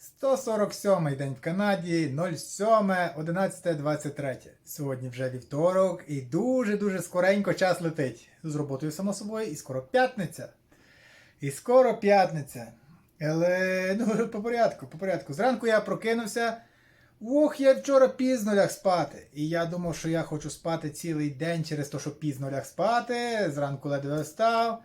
147 день в Канаді, 07, 11, 23. Сьогодні вже вівторок і дуже-дуже скоренько час летить. З роботою, само собою, і скоро п'ятниця. І скоро п'ятниця. Але ну, по порядку, по порядку. Зранку я прокинувся. Ох, я вчора пізно ляг спати. І я думав, що я хочу спати цілий день через те, що пізно ляг спати. Зранку ледве встав.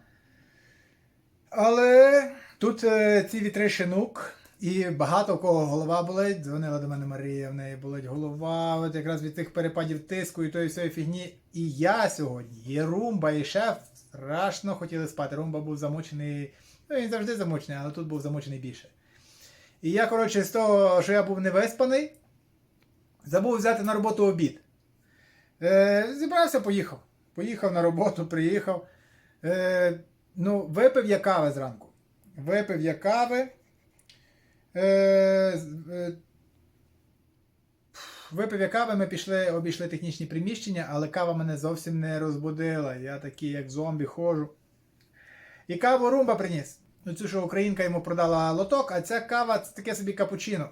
Але тут е, ці вітри шинук, і багато у кого голова болить. Дзвонила до мене Марія, в неї болить голова, от якраз від тих перепадів тиску і тої всієї фігні. І я сьогодні, і Румба, і шеф страшно хотіли спати. Румба був замучений. Ну, він завжди замучений, але тут був замучений більше. І я, коротше, з того, що я був невиспаний, забув взяти на роботу обід. Е, зібрався, поїхав. Поїхав на роботу, приїхав. Е, ну, випив я кави зранку. Випив я кави. Е, е, випив я кави, ми пішли, обійшли технічні приміщення, але кава мене зовсім не розбудила. Я такий, як зомбі, ходжу. І каву румба приніс. Ну, цю, що українка йому продала лоток, а ця кава це таке собі капучино.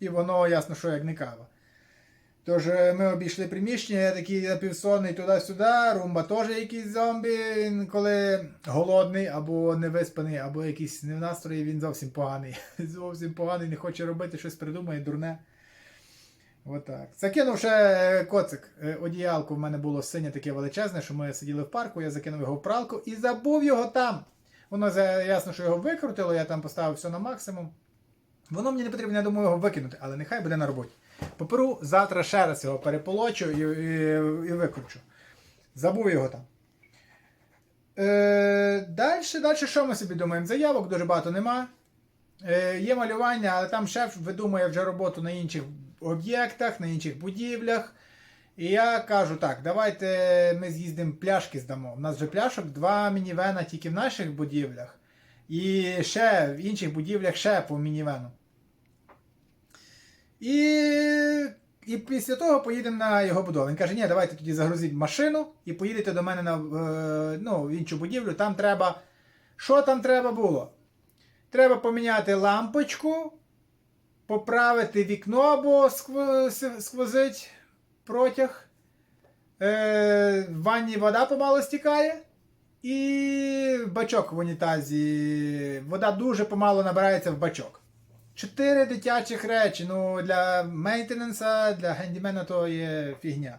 І воно ясно, що як не кава. Тож е, ми обійшли приміщення, я такий напівсонний туди-сюди, румба теж якийсь зомбі, він коли голодний, або невиспаний, або якийсь не в настрої, він зовсім поганий. Зовсім поганий, не хоче робити, щось придумає, дурне. Отак. Закинув ще е, коцик. Е, Одіялко в мене було синє таке величезне, що ми сиділи в парку, я закинув його в пралку і забув його там. Воно ясно, що його викрутило, я там поставив все на максимум. Воно мені не потрібно, я думаю, його викинути, але нехай буде на роботі. Поперу завтра ще раз його переполочу і, і, і викручу. Забув його там. Е, далі, далі що ми собі думаємо? Заявок дуже багато нема. Е, є малювання, але там шеф видумує вже роботу на інших об'єктах, на інших будівлях. І я кажу так, давайте ми з'їздимо пляшки здамо. У нас вже пляшок два мінівена тільки в наших будівлях. І ще в інших будівлях ще по мінівену. І, і після того поїдемо на його будову. Він каже, ні, давайте тоді загрузіть машину і поїдете до мене на е, ну, іншу будівлю. Там треба. Що там треба було? Треба поміняти лампочку, поправити вікно, бо сквозить протяг. Е, в ванні вода помало стікає. І бачок в унітазі. Вода дуже помало набирається в бачок. Чотири дитячих речі. Ну, для мейнтененса, для гендімена то є фігня.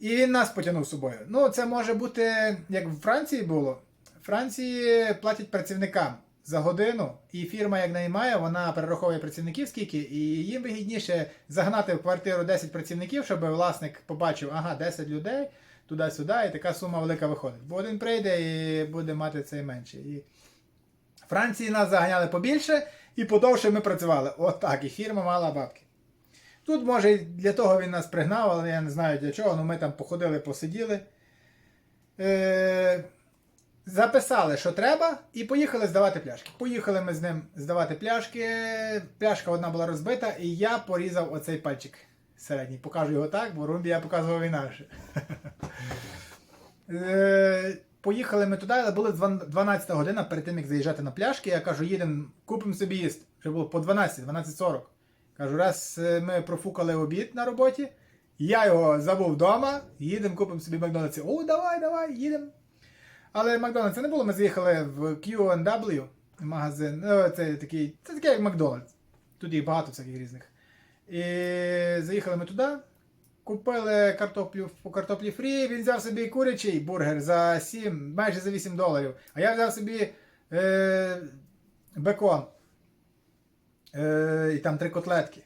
І він нас потягнув з собою. Ну, це може бути, як в Франції було. В Франції платять працівникам за годину, і фірма, як наймає, вона перераховує працівників скільки, і їм вигідніше загнати в квартиру 10 працівників, щоб власник побачив, ага, 10 людей туди-сюди, і така сума велика виходить. Бо один прийде і буде мати цей менше. І Франції нас заганяли побільше і подовше ми працювали. Отак, і фірма мала бабки. Тут, може, для того він нас пригнав, але я не знаю для чого. Ну ми там походили, посиділи. Е, записали, що треба, і поїхали здавати пляшки. Поїхали ми з ним здавати пляшки. Пляшка одна була розбита, і я порізав оцей пальчик середній. Покажу його так, бо Румбі я показував інакше. Е, Поїхали ми туди, але була 12 година перед тим, як заїжджати на пляшки. Я кажу, їдемо, купимо собі їсти. Вже було по 12, 12.40. Кажу, раз е, ми профукали обід на роботі, я його забув вдома, їдемо, купимо собі Макдональдс. О, давай, давай, їдемо. Але Макдональдс не було, ми заїхали в Q&W, магазин. Ну, це такий, це такий як Макдональдс. Тут їх багато всяких різних. І заїхали ми туди, купили картоплю по картоплі фрі, він взяв собі курячий бургер за 7, майже за 8 доларів. А я взяв собі е, бекон. Е, і там три котлетки.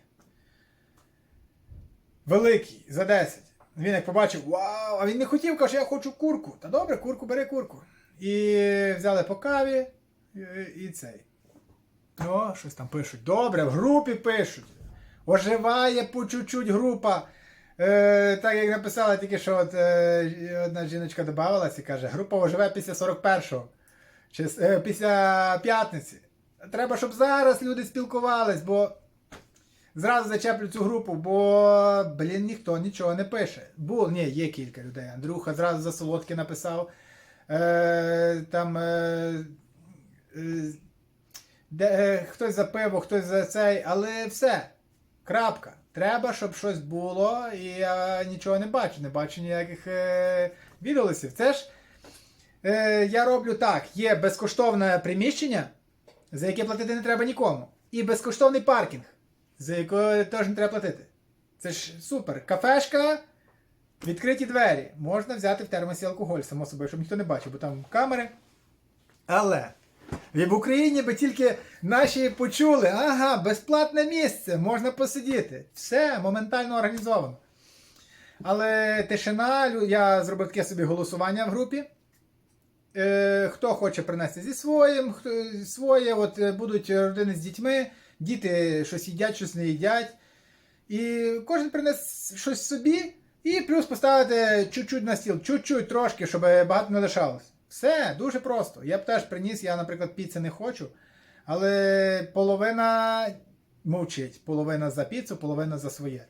Великий, за 10. Він як побачив, вау! А він не хотів, каже, я хочу курку. Та добре, курку, бери курку. І взяли по каві і, цей. О, щось там пишуть. Добре, в групі пишуть. Оживає по чуть-чуть група. Е, так як написала тільки що от, е, одна жіночка додавалася і каже, група оживе після 41-го. Чи, е, після п'ятниці. Треба, щоб зараз люди спілкувались, бо зразу зачеплю цю групу, бо, блін, ніхто нічого не пише. Бу, ні, є кілька людей. Андрюха зразу за солодке написав. Е, там е, е, де, е, хтось за пиво, хтось за цей, але все. Крапка. Треба, щоб щось було, і я нічого не бачу, не бачу ніяких е, відголосів. Це ж е, я роблю так: є безкоштовне приміщення, за яке платити не треба нікому. І безкоштовний паркінг, за який теж не треба платити. Це ж супер. Кафешка, відкриті двері. Можна взяти в термосі алкоголь, само собою, щоб ніхто не бачив, бо там камери. Але в Україні би тільки наші почули, ага, безплатне місце, можна посидіти. Все, моментально організовано. Але тишина, я зробив таке собі голосування в групі. Е, хто хоче принести зі своїм, хто своє, от е, будуть родини з дітьми, діти щось їдять, щось не їдять. І кожен принесе щось собі, і плюс поставити чуть-чуть на стіл, чуть-чуть трошки, щоб багато не лишалось. Все, дуже просто. Я б теж приніс, я, наприклад, піци не хочу, але половина мовчить, половина за піцу, половина за своє.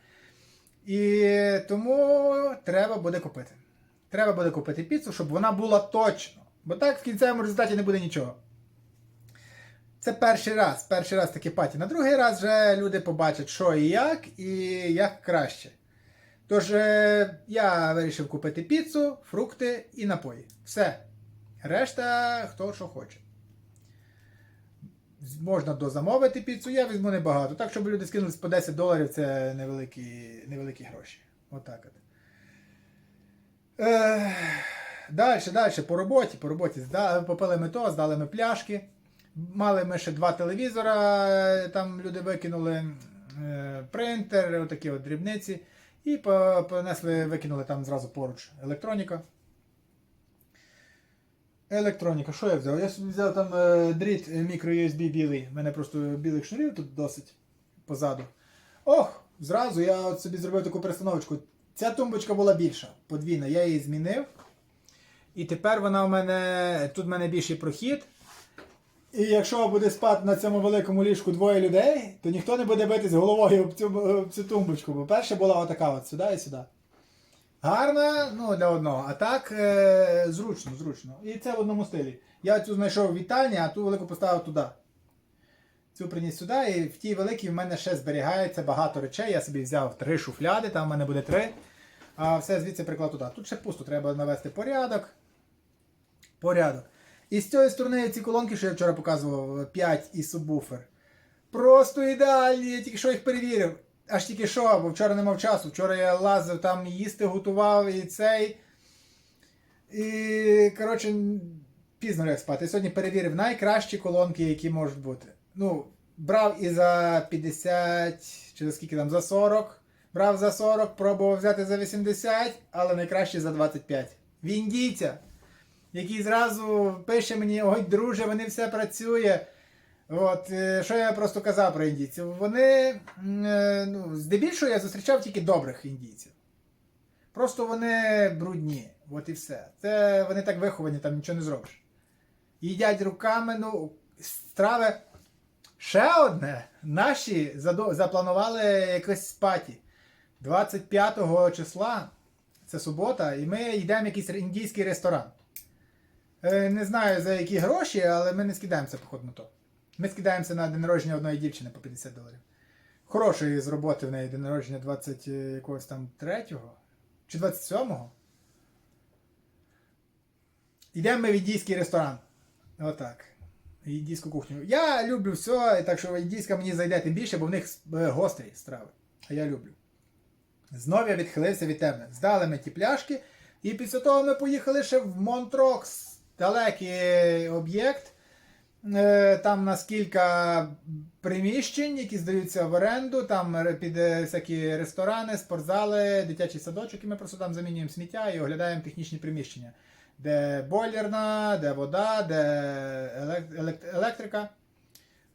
І тому треба буде купити. Треба буде купити піцу, щоб вона була точно. Бо так в кінцевому результаті не буде нічого. Це перший раз, перший раз таке паті. На другий раз вже люди побачать, що і як, і як краще. Тож е, я вирішив купити піцу, фрукти і напої. Все. Решта хто що хоче. Можна дозамовити піцу, я візьму небагато. Так, щоб люди скинулись по 10 доларів, це невеликі, невеликі гроші. Отак от. Е, далі, далі, по роботі, по роботі. Зда, попили ми то, здали ми пляшки. Мали ми ще два телевізора, е, там люди викинули е, принтер, отакі от дрібниці. І понесли, викинули там зразу поруч електроніка. Електроніка, що я взяв? Я собі взяв там е, дріт е, мікро USB білий. У мене просто білих шнурів тут досить позаду. Ох, зразу я от собі зробив таку перестановочку. Ця тумбочка була більша, подвійна. Я її змінив. І тепер вона в мене. Тут в мене більший прохід. І якщо буде спати на цьому великому ліжку двоє людей, то ніхто не буде битись головою об цю, об цю тумбочку. Бо перша була отака от сюди і сюди. Гарна, ну, для одного. А так е, зручно, зручно. І це в одному стилі. Я цю знайшов в вітальні, а ту велику поставив туди. Цю приніс сюди, і в тій великій в мене ще зберігається багато речей. Я собі взяв три шуфляди, там в мене буде три. А все звідси приклав туди. Тут ще пусто, треба навести порядок. Порядок. І з цієї сторони ці колонки, що я вчора показував, 5 і субвуфер. Просто ідеальні, я тільки що їх перевірив. Аж тільки що, бо вчора не мав часу. Вчора я лазив там їсти, готував і цей. І, коротше, пізно ляг спати. Сьогодні перевірив найкращі колонки, які можуть бути. Ну, брав і за 50, чи за скільки там, за 40. Брав за 40, пробував взяти за 80, але найкраще за 25. В індійця, який зразу пише мені: ой, друже, вони все працює. От, е, що я просто казав про індійців? Вони, е, ну, здебільшого я зустрічав тільки добрих індійців. Просто вони брудні. От і все. Це вони так виховані, там нічого не зробиш. Їдять руками, ну, страви. Ще одне. Наші запланували якось паті. 25 числа, це субота, і ми йдемо в якийсь індійський ресторан. Е, Не знаю за які гроші, але ми не скидаємося, походу, на то. Ми скидаємося на день народження одної дівчини по 50 доларів. Хорошої з роботи в неї день народження 20 якогось там 3-го чи 27-го. Йдемо ми в індійський ресторан. Отак. Індійську кухню. Я люблю все, так що індійська мені зайде тим більше, бо в них е, гострі страви. А я люблю. Знов я відхилився від теми. Здали ми ті пляшки, і після того ми поїхали ще в Монтрокс, далекий об'єкт. Е, Там нас кілька приміщень, які здаються в оренду. Там під всякі ресторани, спортзали, дитячий садочок, і ми просто там замінюємо сміття і оглядаємо технічні приміщення. Де бойлерна, де вода, де елек- елек- електрика.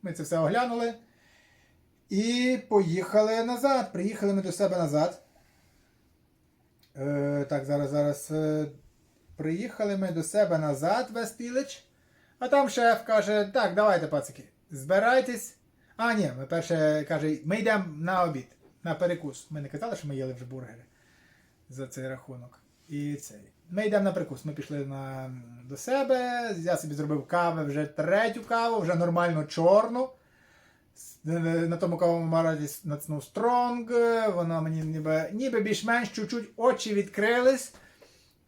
Ми це все оглянули. І поїхали назад. Приїхали ми до себе назад. Е, так, зараз, зараз. Е, приїхали ми до себе назад, Вестілич. А там шеф каже: так, давайте, пацики, збирайтесь. А, ні, ми перше каже, ми йдемо на обід, на перекус. Ми не казали, що ми їли вже бургери за цей рахунок. І цей. Ми йдемо на прикус. Ми пішли на, до себе. Я собі зробив кави вже третю каву, вже нормально чорну. Е, На тому кавовому мараді нацнув стронг. Воно мені ніби, ніби більш-менш чуть-чуть очі відкрились.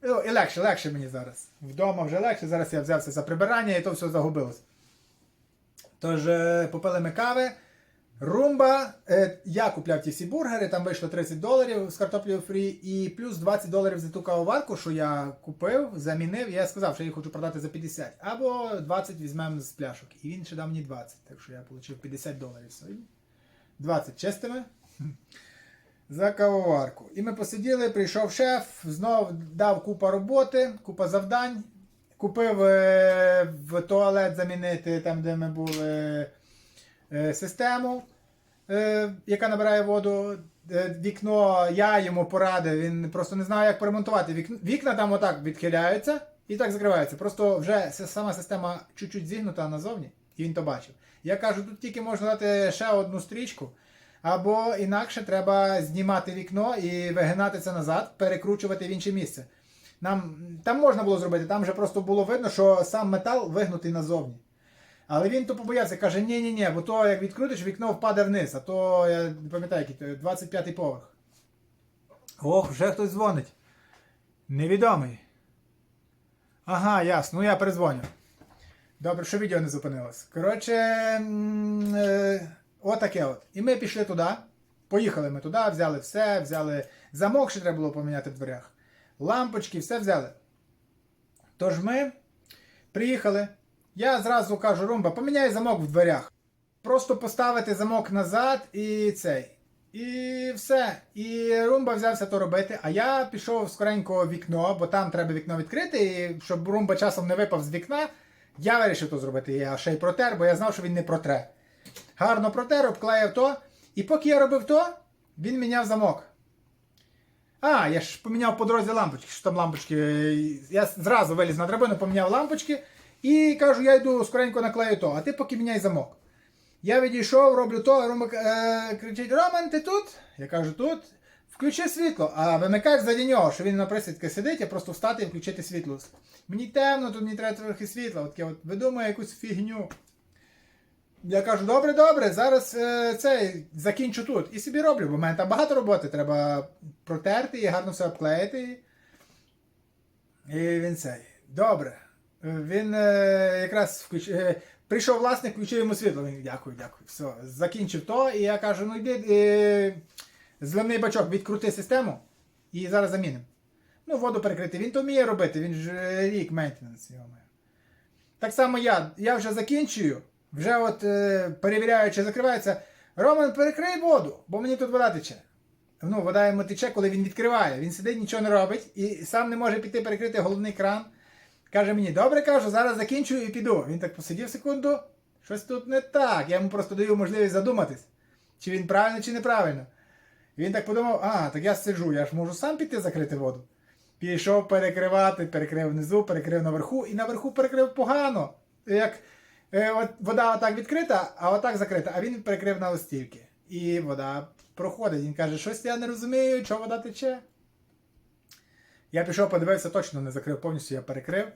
І легше, легше мені зараз. Вдома вже легше. Зараз я взявся за прибирання і то все загубилось. Тож, е, попили ми кави. Румба. Е, я купляв ті всі бургери, там вийшло 30 доларів з картоплею фрі, і плюс 20 доларів за ту кавоварку, що я купив, замінив. Я сказав, що я її хочу продати за 50. Або 20 візьмемо з пляшок. І він ще дав мені 20. Так що я отримав 50 доларів 20 чистими. За кавоварку. І ми посиділи, прийшов шеф, знов дав купа роботи, купа завдань. Купив е, в туалет замінити там, де ми були е, систему, е, яка набирає воду. Вікно я йому порадив, він просто не знає, як поремонтувати. Вікна там отак відхиляються і так закриваються. Просто вже сама система чуть-чуть зігнута назовні, і він то бачив. Я кажу, тут тільки можна дати ще одну стрічку, або інакше треба знімати вікно і вигинати це назад, перекручувати в інше місце. Нам там можна було зробити, там вже просто було видно, що сам метал вигнутий назовні. Але він то побоявся, каже, ні ні ні бо то як відкрутиш, вікно впаде вниз, а то я не пам'ятаю, який то 25-й поверх. Ох, вже хтось дзвонить. Невідомий. Ага, ясно, ну я перезвоню. Добре, що відео не зупинилось. Коротше, е, отаке от. І ми пішли туди. Поїхали ми туди, взяли все, взяли замок, ще треба було поміняти в дверях. Лампочки, все взяли. Тож ми приїхали. Я зразу кажу, Румба, поміняй замок в дверях. Просто поставити замок назад і цей. І все. І Румба взявся то робити. А я пішов скоренько вікно, бо там треба вікно відкрити, і щоб Румба часом не випав з вікна. Я вирішив то зробити. Я ще й протер, бо я знав, що він не протре. Гарно протер, обклеїв то. І поки я робив то, він міняв замок. А, я ж поміняв по дорозі лампочки, що там лампочки. Я зразу виліз на драбину, поміняв лампочки і кажу, я йду скоренько наклею то, а ти поки міняй замок. Я відійшов, роблю то, Рома е, кричить: Роман, ти тут? Я кажу, тут. Включи світло, а вимикаєш заді нього, що він на присідки сидить, а просто встати і включити світло. Мені темно, тут мені треба трохи світла. От от видумаю якусь фігню. Я кажу, добре, добре, зараз е, це закінчу тут. І собі роблю, бо в мене там багато роботи. Треба протерти і гарно все обклеїти. І він цей. Добре. Він е, якраз включ... е, прийшов власник, включив йому світло. Він дякую, дякую. Все, закінчив то. І я кажу, ну йди е, зливний бачок, відкрути систему і зараз замінимо. Ну, воду перекрити. Він то вміє робити, він ж е, рік має. Так само я. Я вже закінчую, вже от е, перевіряю, чи закривається. Роман, перекрий воду, бо мені тут вода тече. Ну, вода йому тече, коли він відкриває. Він сидить, нічого не робить і сам не може піти перекрити головний кран. Каже мені, добре, кажу, зараз закінчую і піду. Він так посидів секунду, щось тут не так. Я йому просто даю можливість задуматись, чи він правильно, чи неправильно. І він так подумав, а, так я сиджу, я ж можу сам піти закрити воду. Пішов перекривати, перекрив внизу, перекрив наверху, і наверху перекрив погано. Як от вода отак відкрита, а отак закрита, а він перекрив на остівки. І вода проходить. Він каже, щось я не розумію, чого вода тече. Я пішов, подивився, точно не закрив повністю, я перекрив.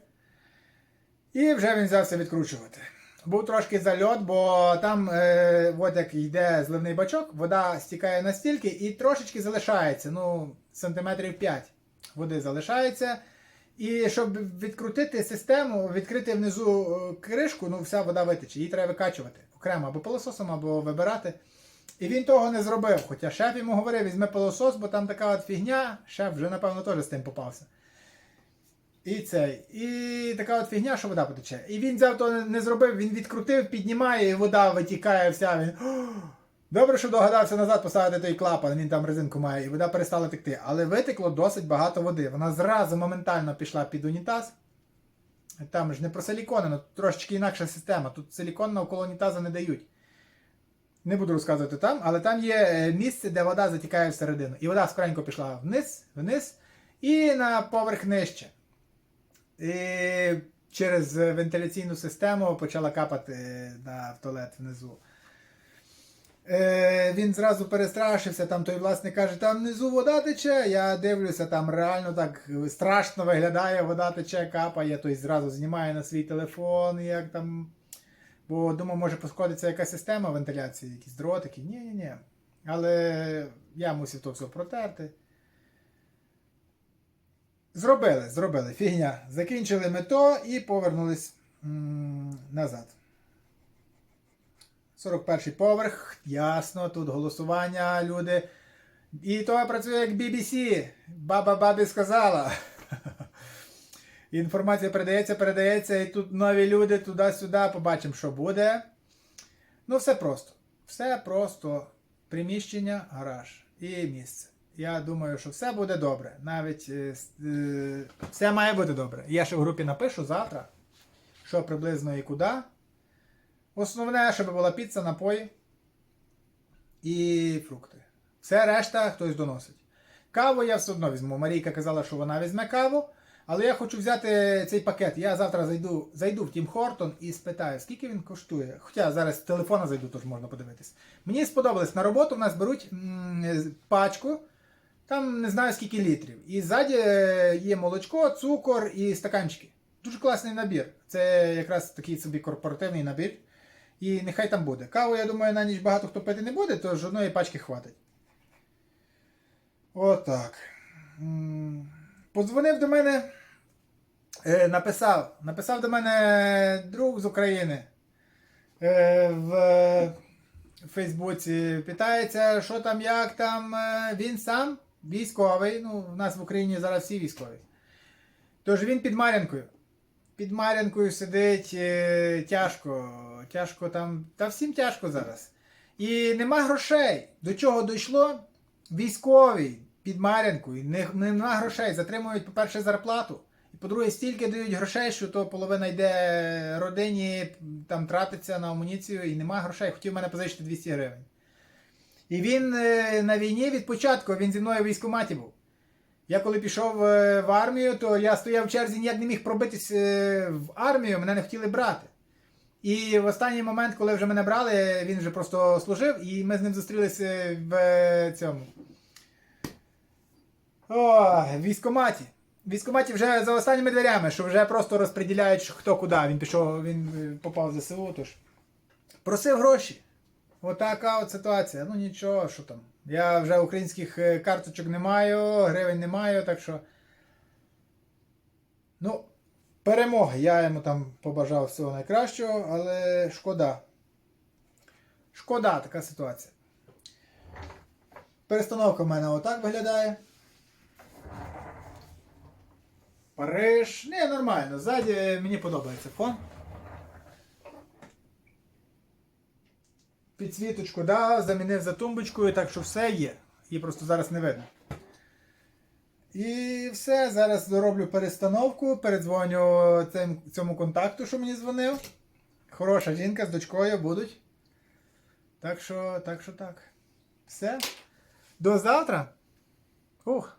І вже він взявся відкручувати. Був трошки зальот, бо там, е, от як йде зливний бачок, вода стікає настільки і трошечки залишається, ну, сантиметрів 5 води залишається. І щоб відкрутити систему, відкрити внизу е, кришку, ну вся вода витече. Її треба викачувати окремо або пилососом, або вибирати. І він того не зробив. Хоча шеф йому говорив, візьми пилосос, бо там така от фігня, шеф вже, напевно, теж з тим попався. І цей. І така от фігня, що вода потече. І він взяв то не зробив, він відкрутив, піднімає, і вода витікає вся. Він. «О, Добре, що догадався назад поставити той клапан, він там резинку має, і вода перестала текти. Але витекло досить багато води. Вона зразу моментально пішла під унітаз. Там ж не про силікони, трошечки інакша система. Тут силікон навколо унітазу не дають. Не буду розказувати там, але там є е, місце, де вода затікає всередину. І вода скоренько пішла вниз, вниз і на поверх нижче. І через вентиляційну систему почала капати на в туалет внизу. Е, він зразу перестрашився, там той власник каже, там внизу вода тече. Я дивлюся, там реально так страшно виглядає, вода тече, капає, той зразу знімає на свій телефон, як там. Бо думав, може пошкодиться якась система вентиляції, якісь дротики. Ні, ні, ні. Але я мусив то все протерти. Зробили, зробили. Фігня. Закінчили ми то і повернулись м, назад. 41 поверх, ясно, тут голосування, люди. І то працює як BBC. Баба бабі сказала. Інформація передається, передається, і тут нові люди туди-сюди, побачимо, що буде. Ну, все просто. Все просто. Приміщення, гараж і місце. Я думаю, що все буде добре. Навіть е, е, все має бути добре. Я ще в групі напишу завтра, що приблизно і куди. Основне, щоб була піца, напої і фрукти. Все решта хтось доносить. Каву я все одно візьму. Марійка казала, що вона візьме каву. Але я хочу взяти цей пакет. Я завтра зайду, зайду в Тім Хортон і спитаю, скільки він коштує. Хоча зараз з телефона зайду, тож можна подивитись. Мені сподобалось на роботу, в нас беруть пачку, там не знаю скільки літрів. І ззаді е, є молочко, цукор і стаканчики. Дуже класний набір. Це якраз такий собі корпоративний набір. І нехай там буде. Каву, я думаю, на ніч багато хто пити не буде, тож одної пачки хватить. Отак. Подзвонив до мене, е, написав. Написав до мене друг з України е, в Фейсбуці. Питається, що там, як там. Е, Він сам військовий. Ну, в нас в Україні зараз всі військові. Тож він під Мар'янкою. Під Мар'янкою сидить е, тяжко. Тяжко там. Та всім тяжко зараз. І нема грошей. До чого дійшло? Військовий під Мар'янкою. Не, нема грошей. Затримують, по-перше, зарплату. І по-друге, стільки дають грошей, що то половина йде родині, там тратиться на амуніцію і нема грошей. Хотів мене позичити 200 гривень. І він е, на війні від початку, він зі мною в військкоматі був. Я коли пішов е, в армію, то я стояв в черзі, ніяк не міг пробитись е, в армію, мене не хотіли брати. І в останній момент, коли вже мене брали, він вже просто служив, і ми з ним зустрілися в е, цьому. О, в військкоматі. В вже за останніми дверями, що вже просто розподіляють, хто куди. Він пішов, він попав в ЗСУ, тож. Просив гроші. Отака от ситуація. Ну нічого, що там. Я вже українських е, карточок не маю, гривень не маю, так що. Ну, перемоги. Я йому там побажав всього найкращого, але шкода. Шкода така ситуація. Перестановка в мене отак виглядає. Париж. Не, нормально. Ззаді мені подобається фон. Підсвіточку дав, замінив за тумбочкою, так що все є. Її просто зараз не видно. І все, зараз дороблю перестановку, передзвоню цим, цьому контакту, що мені дзвонив. Хороша жінка з дочкою будуть. Так що, так що так. Все. До завтра. Ух.